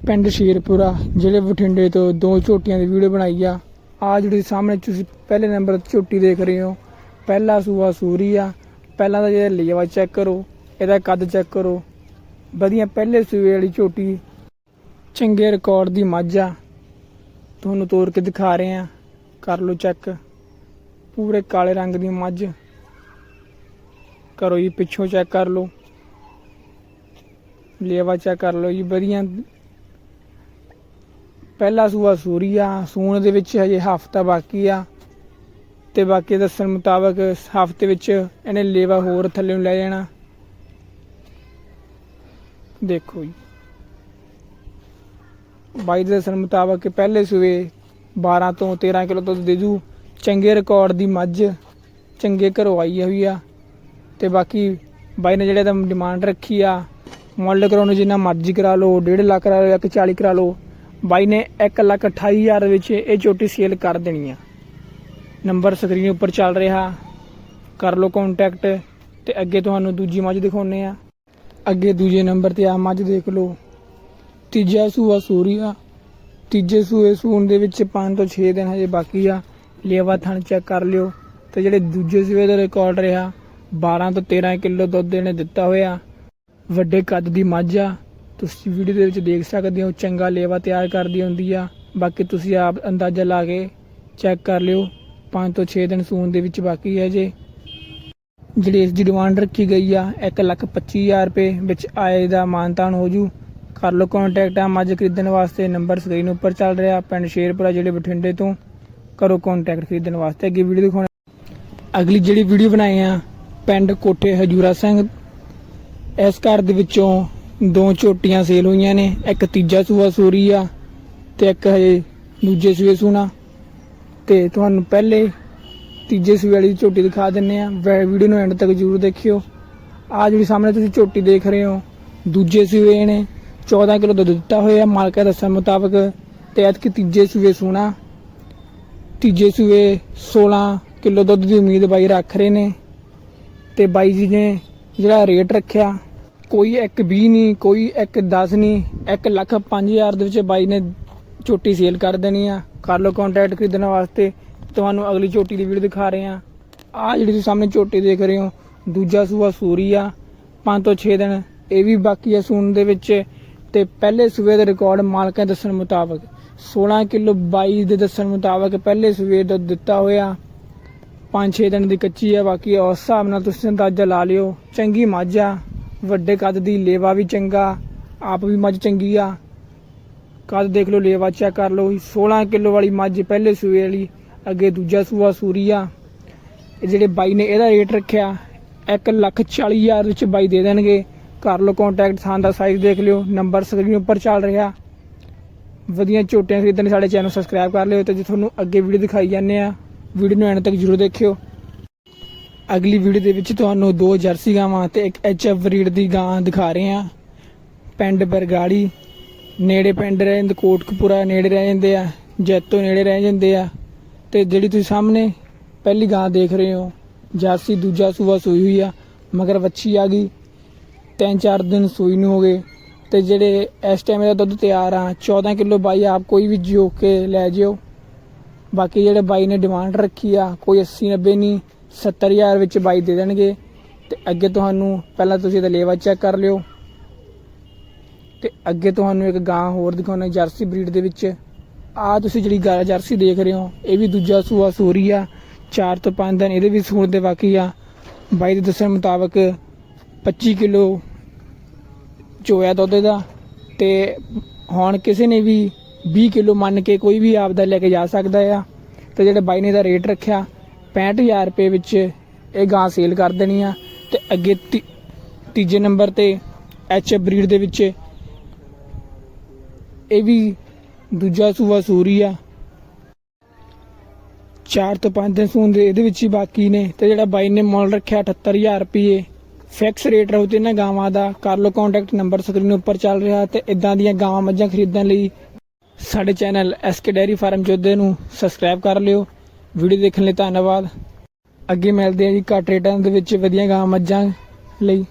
ਪਿੰਡ ਸ਼ੇਰਪੁਰਾ, ਜ਼ਿਲ੍ਹੇ ਬਠਿੰਡੇ ਤੋਂ ਦੋ ਝੋਟੀਆਂ ਦੀ ਵੀਡੀਓ ਬਣਾਈ ਆ। ਆ ਜਿਹੜੀ ਸਾਹਮਣੇ ਤੁਸੀਂ ਪਹਿਲੇ ਨੰਬਰ ਤੇ ਝੋਟੀ ਦੇਖ ਰਹੇ ਹੋ, ਪਹਿਲਾ ਸੂਆ ਸੂਰੀ ਆ। ਪਹਿਲਾਂ ਦਾ ਜਿਹੜਾ ਲੇਵਾ ਚੈੱਕ ਕਰੋ, ਇਹਦਾ ਕੱਦ ਚੈੱਕ ਕਰੋ। ਵਧੀਆ ਪਹਿਲੇ ਸੂਏ ਵਾਲੀ ਝੋਟੀ, ਚੰਗੇ ਰਿਕਾਰਡ ਦੀ ਮੱਝ ਆ। ਤੁਹਾਨੂੰ ਤੋੜ ਕੇ ਦਿਖਾ ਰਹੇ ਆ। ਕਰ ਲਓ ਚੈੱਕ ਪੂਰੇ ਕਾਲੇ ਰੰਗ ਦੀ ਮੱਝ। ਕਰੋ ਜੀ ਪਿੱਛੋਂ ਚੈੱਕ ਕਰ ਲਓ। ਲੇਵਾ ਚੈੱਕ ਕਰ ਲਓ ਜੀ, ਵਧੀਆ ਪਹਿਲਾ ਸੂਆ ਸੂਰੀ ਆ, ਸੂਣ ਦੇ ਵਿੱਚ ਹਜੇ ਹਫਤਾ ਬਾਕੀ ਆ ਤੇ ਬਾਕੀ ਦੱਸਣ ਮੁਤਾਬਕ ਹਫ਼ਤੇ ਵਿੱਚ ਇਹਨੇ ਲੇਵਾ ਹੋਰ ਥੱਲੇ ਨੂੰ ਲੈ ਜਾਣਾ। ਦੇਖੋ ਜੀ। ਬਾਈ ਦੇ ਦੱਸਣ ਮੁਤਾਬਕ ਪਹਿਲੇ ਸੂਏ 12 ਤੋਂ 13 ਕਿਲੋ ਦੁੱਧ ਦੇ ਜੂ ਚੰਗੇ ਰਿਕਾਰਡ ਦੀ ਮੱਝ ਚੰਗੇ ਘਰੋਂ ਆਈ ਹੋਈ ਆ ਤੇ ਬਾਕੀ ਬਾਈ ਨੇ ਜਿਹੜੇ ਦਾ ਡਿਮਾਂਡ ਰੱਖੀ ਆ, ਮੁੱਲ ਕਰਾਉਣ ਨੂੰ ਜਿੰਨਾ ਮਰਜ਼ੀ ਕਰਾ ਲਓ 1.5 ਲੱਖ ਕਰਾ ਲਓ 140 ਕਰਾ ਲਓ। ਬਾਈ ਨੇ 1 ਲੱਖ 28 ਹਜ਼ਾਰ ਵਿੱਚ ਇਹ ਚੋਟੀ ਸੇਲ ਕਰ ਦੇਣੀ ਆ। ਨੰਬਰ ਸਕਰੀਨ ਉੱਪਰ ਚੱਲ ਰਿਹਾ। ਕਰ ਲਓ ਕੰਟੈਕਟ ਤੇ ਅੱਗੇ ਤੁਹਾਨੂੰ ਦੂਜੀ ਮੱਝ ਦਿਖਾਉਨੇ ਆ। ਅੱਗੇ ਦੂਜੇ ਨੰਬਰ ਤੇ ਆ ਮੱਝ ਦੇਖ ਲਓ। ਤੀਜਾ ਸੂਆ ਸੂਰੀ ਆ। ਤੀਜੇ ਸੂਏ ਸੂਣ ਦੇ ਵਿੱਚ 5 ਤੋਂ 6 ਦਿਨ ਹਜੇ ਬਾਕੀ ਆ। ਲੇਵਾ ਥਣ ਚੈੱਕ ਕਰ ਲਿਓ। ਤੇ ਜਿਹੜੇ ਦੂਜੇ ਸੂਏ ਦਾ ਰਿਕਾਰਡ ਰਿਹਾ 12 ਤੋਂ 13 ਕਿਲੋ ਦੁੱਧ ਇਹਨੇ ਦਿੱਤਾ ਹੋਇਆ। ਵੱਡੇ ਕੱਦ ਦੀ ਮੱਝ ਆ। ਤੁਸੀਂ ਵੀਡੀਓ ਦੇ ਵਿੱਚ ਦੇਖ ਸਕਦੇ ਹੋ, ਚੰਗਾ ਲੇਵਾ ਤਿਆਰ ਕਰਦੀ ਹੁੰਦੀ ਆ। ਬਾਕੀ ਤੁਸੀਂ ਆਪ ਅੰਦਾਜ਼ਾ ਲਾ ਕੇ ਚੈੱਕ ਕਰ ਲਿਓ। 5 ਤੋਂ 6 ਦਿਨ ਸੂਣ ਦੇ ਵਿੱਚ ਬਾਕੀ ਹੈ ਜੇ। ਜਿਹੜੀ ਇਸ ਦੀ ਡਿਮਾਂਡ ਰੱਖੀ ਗਈ ਆ 125000 ਰੁਪਏ ਵਿੱਚ ਆਏ ਦਾ ਮਾਨਤਾਨ ਹੋ ਜੂ। ਕਰ ਲਓ ਕੰਟੈਕਟ ਆ, ਮੱਝ ਖਰੀਦਣ ਵਾਸਤੇ ਨੰਬਰ ਸਕਰੀਨ ਉੱਪਰ ਚੱਲ ਰਿਹਾ ਪਿੰਡ ਸ਼ੇਰਪੁਰਾ ਜਿਹੜੇ ਬਠਿੰਡੇ ਤੋਂ। ਕਰੋ ਕੰਟੈਕਟ ਖਰੀਦਣ ਵਾਸਤੇ, ਅੱਗੇ ਵੀਡੀਓ ਦਿਖਾਉਣਾ। ਅਗਲੀ ਜਿਹੜੀ ਵੀਡੀਓ ਬਣਾਈ ਆ, ਪਿੰਡ ਕੋਠੇ ਹਜੂਰਾ ਸਿੰਘ, ਇਸ ਘਰ ਦੇ ਵਿੱਚੋਂ ਦੋ ਝੋਟੀਆਂ ਸੇਲ ਹੋਈਆਂ ਨੇ, ਇੱਕ ਤੀਜਾ ਸੂਆ ਸੂਰੀ ਆ ਤੇ ਇੱਕ ਹਜੇ ਦੂਜੇ ਸੂਏ ਸੂਣਾ। ਤੇ ਤੁਹਾਨੂੰ ਪਹਿਲੇ ਤੀਜੇ ਸੂਏ ਵਾਲੀ ਝੋਟੀ ਦਿਖਾ ਦਿੰਨੇ ਆ। ਵੀਡੀਓ ਨੂੰ ਐਂਡ ਤੱਕ ਜਰੂਰ ਦੇਖਿਓ। ਆ ਜਿਹੜੀ ਸਾਹਮਣੇ ਤੁਸੀਂ ਝੋਟੀ ਦੇਖ ਰਹੇ ਹੋ, ਦੂਜੇ ਸੂਏ ਨੇ 14 ਕਿਲੋ ਦੁੱਧ ਦਿੱਤਾ ਹੋਇਆ, ਮਾਲਕਾ ਦੱਸਣ ਮੁਤਾਬਕ ਤੇ ਐਤਕੀ ਤੀਜੇ ਸੂਏ ਸੂਣਾ। ਤੀਜੇ ਸੂਏ 16 ਕਿਲੋ ਦੁੱਧ ਦੀ ਉਮੀਦ ਬਾਈ ਰੱਖ ਰਹੇ ਨੇ। ਤੇ ਬਾਈ ਜੀ ਨੇ ਜਿਹੜਾ ਰੇਟ ਰੱਖਿਆ ਕੋਈ ਇੱਕ 20 ਨਹੀਂ, ਕੋਈ ਇੱਕ 10 ਨਹੀਂ 1 ਲੱਖ 5000 ਦੇ ਵਿੱਚ ਬਾਈ ਨੇ ਚੋਟੀ ਸੇਲ ਕਰ ਦੇਣੀ ਆ। ਕਰ ਲਓ ਕੰਟੈਕਟ ਖਰੀਦਣ ਵਾਸਤੇ। ਤੁਹਾਨੂੰ ਅਗਲੀ ਚੋਟੀ ਦੀ ਵੀਡੀਓ ਦਿਖਾ ਰਹੇ ਆ। ਆ ਜਿਹੜੀ ਤੁਸੀਂ ਸਾਹਮਣੇ ਚੋਟੀ ਦੇਖ ਰਹੇ ਹੋ, ਦੂਜਾ ਸੂਆ ਸੂਰੀ ਆ। 5 ਤੋਂ 6 ਦਿਨ, ਇਹ ਵੀ ਬਾਕੀ ਆ ਸੂਣ ਦੇ ਵਿੱਚ। ਤੇ ਪਹਿਲੇ ਸੂਏ ਦਾ ਰਿਕਾਰਡ ਮਾਲਕਾਂ ਦੱਸਣ ਮੁਤਾਬਕ 16 ਕਿਲੋ 22 ਦੇ ਦੱਸਣ ਮੁਤਾਬਕ ਪਹਿਲੇ ਸੂਏ ਦਾ ਦਿੱਤਾ ਹੋਇਆ। 5-6 ਦਿਨ ਦੀ ਕੱਚੀ ਆ, ਬਾਕੀ ਉਸ ਹਿਸਾਬ ਨਾਲ ਤੁਸੀਂ ਅੰਦਾਜ਼ਾ ਲਾ ਲਿਓ। ਚੰਗੀ ਮੱਝ ਆ। ਵੱਡੇ ਕੱਦ ਦੀ ਲੇਵਾ ਵੀ ਚੰਗਾ, ਆਪ ਵੀ ਮੱਝ ਚੰਗੀ ਆ। ਕੱਦ ਦੇਖ ਲਓ, ਲੇਵਾ ਚੈੱਕ ਕਰ ਲਓ 16 ਕਿਲੋ ਵਾਲੀ ਮੱਝ ਪਹਿਲੇ ਸੂਏ ਵਾਲੀ, ਅੱਗੇ ਦੂਜਾ ਸੂਆ ਸੂਰੀ ਆ। ਜਿਹੜੇ ਬਾਈ ਨੇ ਇਹਦਾ ਰੇਟ ਰੱਖਿਆ 1 ਲੱਖ 40 ਹਜ਼ਾਰ ਵਿੱਚ ਬਾਈ ਦੇ ਦੇਣਗੇ। ਕਰ ਲਓ ਕੰਟੈਕਟ ਥਾਂ ਦਾ ਸਾਈਜ਼ ਦੇਖ ਲਿਓ ਨੰਬਰ ਸਕਰੀਨ ਉੱਪਰ ਚੱਲ ਰਿਹਾ। ਵਧੀਆ ਝੋਟੀਆਂ ਖਰੀਦਣ ਸਾਡੇ ਚੈਨਲ ਸਬਸਕ੍ਰਾਈਬ ਕਰ ਲਿਓ ਤੇ ਜੇ ਤੁਹਾਨੂੰ ਅੱਗੇ ਵੀਡੀਓ ਦਿਖਾਈ ਜਾਂਦੇ ਆ ਵੀਡੀਓ ਨੂੰ ਐਂਡ ਤੱਕ ਜਰੂਰ ਦੇਖਿਓ। ਅਗਲੀ ਵੀਡੀਓ ਦੇ ਵਿੱਚ ਤੁਹਾਨੂੰ ਦੋ ਜਰਸੀ ਗਾਵਾਂ ਤੇ ਇੱਕ ਐਚਐਫ ਬਰੀਡ ਦੀ ਗਾਂ ਦਿਖਾ ਰਹੇ ਹਾਂ। ਪਿੰਡ ਬਰਗਾੜੀ, ਨੇੜੇ ਪਿੰਡ ਰਹਿ ਜਾਂਦੇ, ਕੋਟਕਪੂਰਾ ਨੇੜੇ ਰਹਿ ਜਾਂਦੇ ਆ, ਜੈਤੋ ਨੇੜੇ ਰਹਿ ਜਾਂਦੇ ਆ। ਤੇ ਜਿਹੜੀ ਤੁਸੀਂ ਸਾਹਮਣੇ ਪਹਿਲੀ ਗਾਂ ਦੇਖ ਰਹੇ ਹੋ, ਜਰਸੀ ਦੂਜਾ ਸੂਆ ਸੂਈ ਹੋਈ ਆ, ਮਗਰ ਵੱਛੀ ਆ ਗਈ, ਤਿੰਨ ਚਾਰ ਦਿਨ ਸੂਈ ਨੂੰ ਹੋ ਗਏ। ਤੇ ਜਿਹੜੇ ਇਸ ਟਾਈਮ ਦਾ ਦੁੱਧ ਤਿਆਰ ਆ 14 ਕਿਲੋ ਬਾਈ ਆਪ ਕੋਈ ਵੀ ਜੋ ਕੇ ਲੈ ਜਿਓ। ਬਾਕੀ ਜਿਹੜੇ ਬਾਈ ਨੇ ਡਿਮਾਂਡ ਰੱਖੀ ਆ, ਕੋਈ 80 90 ਨਹੀਂ 70000 ਵਿੱਚ ਬਾਈ ਦੇ ਦੇਣਗੇ ਤੇ ਅੱਗੇ ਤੁਹਾਨੂੰ ਪਹਿਲਾਂ ਤੁਸੀਂ ਇਹਦਾ ਲੇਵਾ ਚੈੱਕ ਕਰ ਲਿਓ। ਤੇ ਅੱਗੇ ਤੁਹਾਨੂੰ ਇੱਕ ਗਾਂ ਹੋਰ ਦਿਖਾਉਣਾ ਜਰਸੀ ਬਰੀਡ ਦੇ ਵਿੱਚ। ਆ ਤੁਸੀਂ ਜਿਹੜੀ ਗਾਂ, ਜਰਸੀ ਦੇਖ ਰਹੇ ਹੋ, ਇਹ ਵੀ ਦੂਜਾ ਸੂਆ ਸੂਰੀ ਆ 4 ਤੋਂ 5 ਦਿਨ ਇਹਦੇ ਵੀ ਸੂਣ ਦੇ ਬਾਕੀ ਆ। ਬਾਈ ਦੇ ਦੱਸਣ ਮੁਤਾਬਕ 25 ਕਿਲੋ ਚੋਇਆ ਦੁੱਧ ਦਾ ਤੇ ਹੁਣ ਕਿਸੇ ਨੇ ਵੀ 20 ਕਿਲੋ ਮੰਨ ਕੇ ਕੋਈ ਵੀ ਆਪਦਾ ਲੈ ਕੇ ਜਾ ਸਕਦਾ ਆ। ਤੇ ਜਿਹੜੇ ਬਾਈ ਨੇ ਦਾ ਰੇਟ ਰੱਖਿਆ 65000 ਰੁਪਏ ਵਿੱਚ ਇਹ ਗਾਂ ਸੇਲ ਕਰ ਦੇਣੀ ਆ ਤੇ ਅੱਗੇ ਤੀ- ਤੀਜੇ ਨੰਬਰ ਤੇ ਐਚ ਬਰੀਡ ਦੇ ਵਿੱਚ ਇਹ ਵੀ ਦੂਜਾ ਸੂਆ ਸੂਰੀ ਆ। 4 ਤੋਂ 5 ਦਿਨ ਸੂਣ ਦੇ ਇਹਦੇ ਵਿੱਚ ਹੀ ਬਾਕੀ ਨੇ ਤੇ ਜਿਹੜਾ ਬਾਈ ਨੇ ਮੁੱਲ ਰੱਖਿਆ 78000 ਰੁਪਏ ਫਿਕਸ ਰੇਟ ਰਹੂ ਤੇ ਇਹਨਾਂ ਗਾਵਾਂ ਦਾ। ਕਰ ਲਓ ਕੰਟੈਕਟ ਨੰਬਰ ਸਕਰੀਨ ਉੱਪਰ ਚੱਲ ਰਿਹਾ ਤੇ ਇਦਾਂ ਦੀਆਂ ਗਾਵਾਂ ਮੱਝਾਂ ਖਰੀਦਣ ਲਈ ਸਾਡੇ channel SK dairy farm Jodhe ਨੂੰ ਸਬਸਕ੍ਰਾਈਬ ਕਰ ਲਿਓ। ਵੀਡੀਓ ਦੇਖਣ ਲਈ ਧੰਨਵਾਦ। ਅੱਗੇ ਮਿਲਦੇ ਆ ਜੀ ਘੱਟ ਰੇਟਾਂ ਦੇ ਵਿੱਚ, ਵਧੀਆ ਗਾਂ ਮੱਝਾਂ ਲਈ।